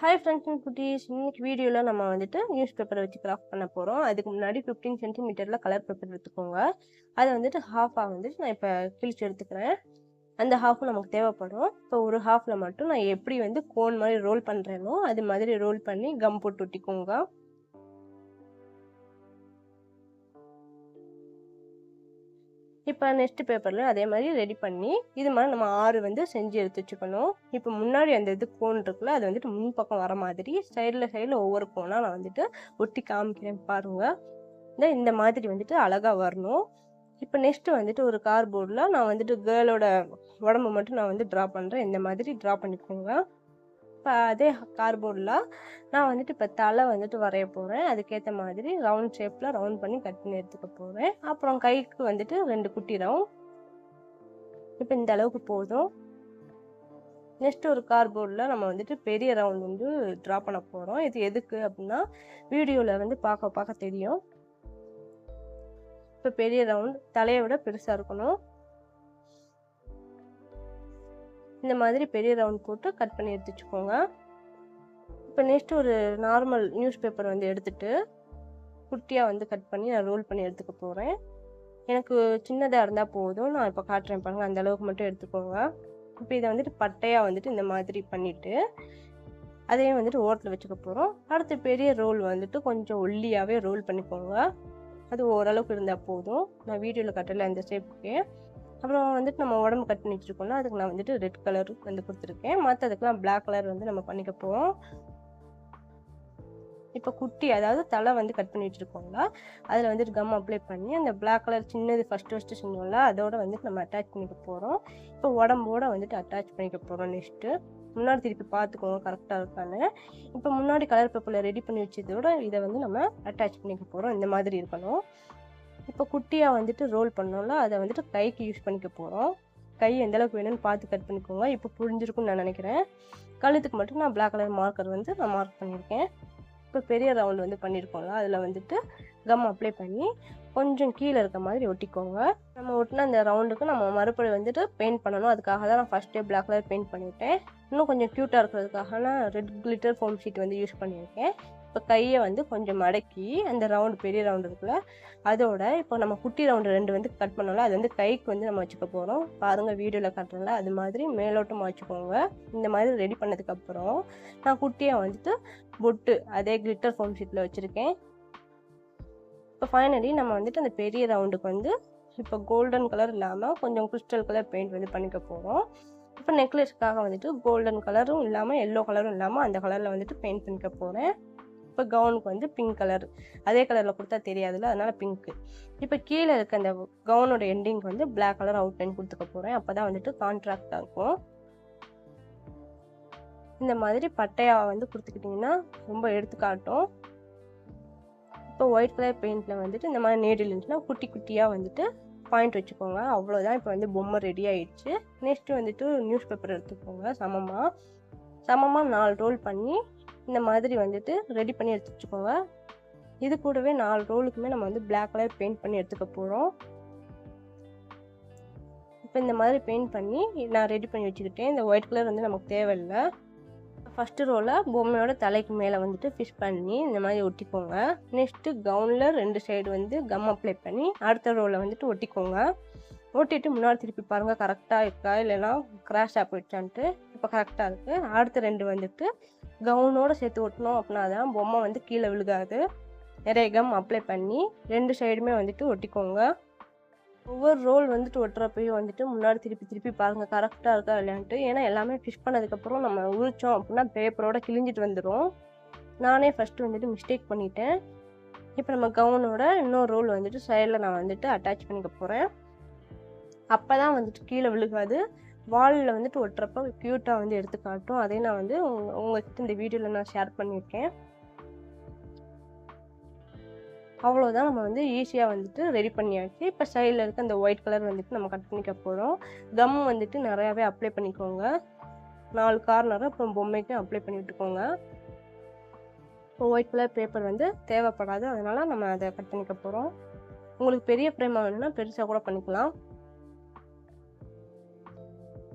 Hi friends and குட்டீஸ் இன்னைக்கு வீடியோவில் நம்ம வந்துட்டு நியூஸ் பேப்பரை வச்சு கிராஃப்ட் பண்ண போகிறோம் அதுக்கு முன்னாடி ஃபிஃப்டீன் சென்டிமீட்டரில் கலர் பேப்பர் எடுத்துக்கோங்க. அதை வந்துட்டு ஹாஃபாக வந்துட்டு நான் இப்போ கிழிச்சு எடுத்துக்கிறேன். அந்த ஹாஃபும் நமக்கு தேவைப்படும். இப்போ ஒரு ஹாஃபில் மட்டும் நான் எப்படி வந்து கோன் மாதிரி ரோல் பண்ணுறேனோ அது மாதிரி ரோல் பண்ணி கம் போட்டு ஒட்டிக்கோங்க. இப்போ நெக்ஸ்ட் பேப்பரில் அதே மாதிரி ரெடி பண்ணி இது மாதிரி நம்ம ஆறு வந்து செஞ்சு எடுத்து வச்சுக்கணும். இப்போ முன்னாடி அந்த இது கோன் இருக்குல்ல அது வந்துட்டு முன்பக்கம் வர மாதிரி சைடில் சைடில் ஒவ்வொரு கோனாக நான் வந்துட்டு ஒட்டி காமிக்கிறேன் பாருங்கள் இந்த இந்த மாதிரி வந்துட்டு அழகாக வரணும். இப்போ நெக்ஸ்ட்டு வந்துட்டு ஒரு கார்போர்டில் நான் வந்துட்டு கேர்ளோட உடம்பு மட்டும் நான் வந்து ட்ரா பண்ணுறேன் இந்த மாதிரி ட்ரா பண்ணிக்கோங்க. இப்போ அதே கார்போர்டில் நான் வந்துட்டு இப்போ தலை வந்துட்டு வரைய போகிறேன் அதுக்கேற்ற மாதிரி ரவுண்ட் ஷேப்பில் ரவுண்ட் பண்ணி கட் பண்ணி எடுத்துக்க போகிறேன் அப்புறம் கைக்கு வந்துட்டு ரெண்டு குட்டி ரவுண்ட் இப்போ இந்த அளவுக்கு போதும். நெக்ஸ்ட் ஒரு கார்போர்டில் நம்ம வந்துட்டு பெரிய ரவுண்ட் வந்து ட்ரா பண்ண போகிறோம் இது எதுக்கு அப்படின்னா வீடியோவில் வந்து பார்க்க பார்க்க தெரியும். இப்போ பெரிய ரவுண்ட் தலையை விட பெருசாக இருக்கணும். இந்த மாதிரி பெரிய ரவுண்ட் போட்டு கட் பண்ணி எடுத்து வச்சுக்கோங்க இப்போ நெக்ஸ்ட் ஒரு நார்மல் நியூஸ் பேப்பர் வந்து எடுத்துட்டு குட்டியாக வந்து கட் பண்ணி நான் ரோல் பண்ணி எடுத்துக்க போகிறேன் எனக்கு சின்னதாக இருந்தால் போதும். நான் இப்போ காட்டுறேன் பாருங்கள் அந்த அளவுக்கு மட்டும் எடுத்துக்கோங்க. இப்போ இதை வந்துட்டு பட்டையாக வந்துட்டு இந்த மாதிரி பண்ணிவிட்டு அதையும் வந்துட்டு ஓட்டில் வச்சுக்க போகிறோம் அடுத்து பெரிய ரோல் வந்துட்டு கொஞ்சம் ஒல்லியாகவே ரோல் பண்ணிக்கோங்க. அது ஓரளவுக்கு இருந்தால் போதும். நான் வீடியோவில் கட்டலை அந்த ஷேப்புக்கு அப்புறம் வந்துட்டு நம்ம உடம்பு கட் பண்ணி வச்சுருக்கோம்ல அதுக்கு நான் வந்துட்டு ரெட் கலர் வந்து கொடுத்துருக்கேன். மற்ற அதுக்கெலாம் பிளாக் கலர் வந்து நம்ம பண்ணிக்க போகிறோம் இப்போ குட்டி அதாவது தலை வந்து கட் பண்ணி வச்சுருக்கோங்களா அதில் வந்துட்டு கம் அப்ளை பண்ணி அந்த பிளாக் கலர் சின்னது ஃபஸ்ட்டு ஃபஸ்ட்டு சொன்னோம்ல அதோட வந்துட்டு நம்ம அட்டாச் பண்ணிக்க போகிறோம் இப்போ உடம்போட வந்துட்டு அட்டாச் பண்ணிக்க போகிறோம் நெக்ஸ்ட்டு முன்னாடி திருப்பி பார்த்துக்கோங்க கரெக்டாக இருக்கான்னு. இப்போ முன்னாடி கலர் பேப்பரில் ரெடி பண்ணி வச்சதோட இதை வந்து நம்ம அட்டாச் பண்ணிக்க போகிறோம் இந்த மாதிரி இருக்கணும். இப்போ குட்டியாக வந்துட்டு ரோல் பண்ணோம்ல அதை வந்துட்டு கைக்கு யூஸ் பண்ணிக்க போகிறோம் கை எந்தளவுக்கு வேணும்னு பார்த்து கட் பண்ணிக்கோங்க. இப்போ புரிஞ்சிருக்கும்னு நான் நினைக்கிறேன். கழுத்துக்கு மட்டும் நான் பிளாக் கலர் மார்க்கர் வந்து நான் மார்க் பண்ணியிருக்கேன். இப்போ பெரிய ரவுண்ட் வந்து பண்ணியிருக்கோம்ல அதில் வந்துட்டு கம் அப்ளை பண்ணி கொஞ்சம் கீழே இருக்க மாதிரி ஒட்டிக்கோங்க. நம்ம ஒட்டின அந்த ரவுண்டுக்கு நம்ம மறுபடியும் வந்துட்டு பெயிண்ட் பண்ணணும். அதுக்காக தான் நான் ஃபஸ்ட்டே பிளாக் கலர் பெயிண்ட் பண்ணிவிட்டேன் இன்னும் கொஞ்சம் க்யூட்டாக இருக்கிறதுக்காக நான் ரெட் கிளிட்டர் ஃபோம் ஷீட் வந்து யூஸ் பண்ணியிருக்கேன். இப்போ கையை வந்து கொஞ்சம் மடக்கி அந்த ரவுண்டு பெரிய ரவுண்டு இருக்குல்ல அதோட இப்போ நம்ம குட்டி ரவுண்டு ரெண்டு வந்து கட் பண்ணோம்ல அது வந்து கைக்கு வந்து நம்ம வச்சுக்க போகிறோம் பாருங்கள் வீடியோவில் கட்டுறோம்ல அது மாதிரி மேலோட்டமாக வச்சுக்கோங்க. இந்த மாதிரி ரெடி பண்ணதுக்கப்புறம் நான் குட்டியாக வந்துட்டு பொட்டு அதே கிளிட்டர் ஃபோம் ஷீட்டில் வச்சுருக்கேன். இப்போ ஃபைனலி நம்ம வந்துட்டு அந்த பெரிய ரவுண்டுக்கு வந்து இப்போ கோல்டன் கலர் இல்லாமல் கொஞ்சம் கிறிஸ்டல் கலர் பெயிண்ட் வந்து பண்ணிக்க போகிறோம் இப்போ நெக்லஸ்க்காக வந்துட்டு கோல்டன் கலரும் இல்லாமல் எல்லோ கலரும் இல்லாமல் அந்த கலரில் வந்துட்டு பெயிண்ட் பண்ணிக்க போகிறேன் இப்போ கவுனுக்கு வந்து பிங்க் கலர் அதே கலரில் கொடுத்தா தெரியாதுல்ல அதனால் பிங்க்கு இப்போ கீழே இருக்க அந்த கவுனோட எண்டிங் வந்து பிளாக் கலர் அவுட் லைன் கொடுத்துக்க போகிறேன் அப்போ தான் வந்துட்டு கான்ட்ராக்டாக இருக்கும். இந்த மாதிரி பட்டையாக வந்து கொடுத்துக்கிட்டிங்கன்னா ரொம்ப எடுத்துக்காட்டும். இப்போ ஒயிட் கலர் பெயிண்டில் வந்துட்டு இந்த மாதிரி நீடில் இருந்துச்சுன்னா குட்டி குட்டியாக வந்துட்டு பாயிண்ட் வச்சுக்கோங்க. அவ்வளோதான் இப்போ வந்து பொம்மை ரெடி ஆயிடுச்சு. நெக்ஸ்ட்டு வந்துட்டு நியூஸ் பேப்பர் எடுத்துக்கோங்க. சமமாக சமமாக நாலு ரோல் பண்ணி இந்த மாதிரி வந்துட்டு ரெடி பண்ணி எடுத்து வச்சுக்கோங்க இது கூடவே நாலு ரோலுக்குமே நம்ம வந்து பிளாக் கலர் பெயிண்ட் பண்ணி எடுத்துக்க போகிறோம் இப்போ இந்த மாதிரி பெயிண்ட் பண்ணி நான் ரெடி பண்ணி வச்சுக்கிட்டேன். இந்த ஒயிட் கலர் வந்து நமக்கு தேவையில்லை. ஃபஸ்ட்டு ரோவில் பொம்மையோட தலைக்கு மேலே வந்துட்டு ஃபிஷ் பண்ணி இந்த மாதிரி ஒட்டிக்கோங்க. நெக்ஸ்ட்டு கவுனில் ரெண்டு சைடு வந்து கம் அப்ளை பண்ணி அடுத்த ரோவில் வந்துட்டு ஒட்டிக்கோங்க. ஒட்டிட்டு முன்னாடி திருப்பி பாருங்கள் கரெக்டாக இருக்கா? இல்லைன்னா கிராஷாக போயிடுச்சான்ட்டு. இப்போ கரெக்டாக இருக்குது அடுத்த ரெண்டு வந்துட்டு கவுனோட சேர்த்து ஒட்டணும் அப்படின்னா தான் பொம்மை வந்து கீழே விழுகாது. நிறைய கம் அப்ளை பண்ணி ரெண்டு சைடுமே வந்துட்டு ஒட்டிக்கோங்க. ஒவ்வொரு ரோல் வந்துட்டு ஒட்டுறப்பையும் வந்துட்டு முன்னாடி திருப்பி திருப்பி பாருங்கள் கரெக்டாக இருக்கா இல்லையான்ட்டு. ஏன்னா எல்லாமே ஃபிஷ் பண்ணதுக்கப்புறம் நம்ம உரிச்சோம் அப்படின்னா பேப்பரோட கிழிஞ்சிட்டு வந்துடும் நானே ஃபஸ்ட்டு வந்துட்டு மிஸ்டேக் பண்ணிட்டேன். இப்போ நம்ம கவுனோட இன்னொரு ரோல் வந்துட்டு சைடில் நான் வந்துட்டு அட்டாச் பண்ணிக்க போகிறேன் அப்போ தான் வந்துட்டு கீழே விழுகாது. வாலில் வந்துட்டு ஒட்டுறப்ப க்யூட்டாக வந்து எடுத்து காட்டும். அதே நான் வந்து உங்க உங்ககிட்ட இந்த வீடியோவில் நான் ஷேர் பண்ணியிருக்கேன். அவ்வளோதான் நம்ம வந்து ஈஸியாக வந்துட்டு ரெடி பண்ணியாச்சு. இப்போ சைடில் இருக்க அந்த ஒயிட் கலர் வந்துட்டு நம்ம கட் பண்ணிக்க போகிறோம் கம் வந்துட்டு நிறையாவே அப்ளை பண்ணிக்கோங்க. நாலு கார்னரும் அப்புறம் பொம்மைக்கும் அப்ளை பண்ணி விட்டுக்கோங்க. இப்போ ஒயிட் கலர் பேப்பர் வந்து தேவைப்படாது. அதனால் நம்ம அதை கட் பண்ணிக்க போகிறோம் உங்களுக்கு பெரிய ஃப்ரேமாக வேணும்னா பெருசாக கூட பண்ணிக்கலாம்.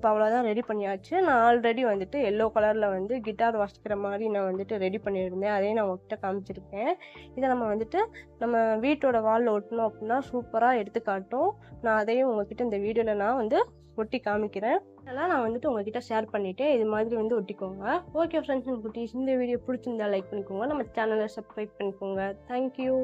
இப்போ அவ்வளோதான் ரெடி பண்ணியாச்சு. நான் ஆல்ரெடி வந்துட்டு எல்லோ கலரில் வந்து கிட்டார் வாசிக்கிற மாதிரி நான் வந்துட்டு ரெடி பண்ணியிருந்தேன். அதையும் நான் உங்ககிட்ட காமிச்சிருக்கேன். இதை நம்ம வந்துட்டு நம்ம வீட்டோட வாலில் ஒட்டணும் அப்படின்னா சூப்பராக எடுத்துக்காட்டும். நான் அதையும் உங்ககிட்ட இந்த வீடியோவில் நான் வந்து ஒட்டி காமிக்கிறேன். அதெல்லாம் நான் வந்துட்டு உங்ககிட்ட ஷேர் பண்ணிவிட்டு இது மாதிரி வந்து ஒட்டிக்கோங்க. ஓகே ஃப்ரெண்ட்ஸ் அண்ட் குட்டீஸ் இந்த வீடியோ பிடிச்சிருந்தா லைக் பண்ணிக்கோங்க. நம்ம சேனலை சப்ஸ்கிரைப் பண்ணிக்கோங்க. தேங்க்யூ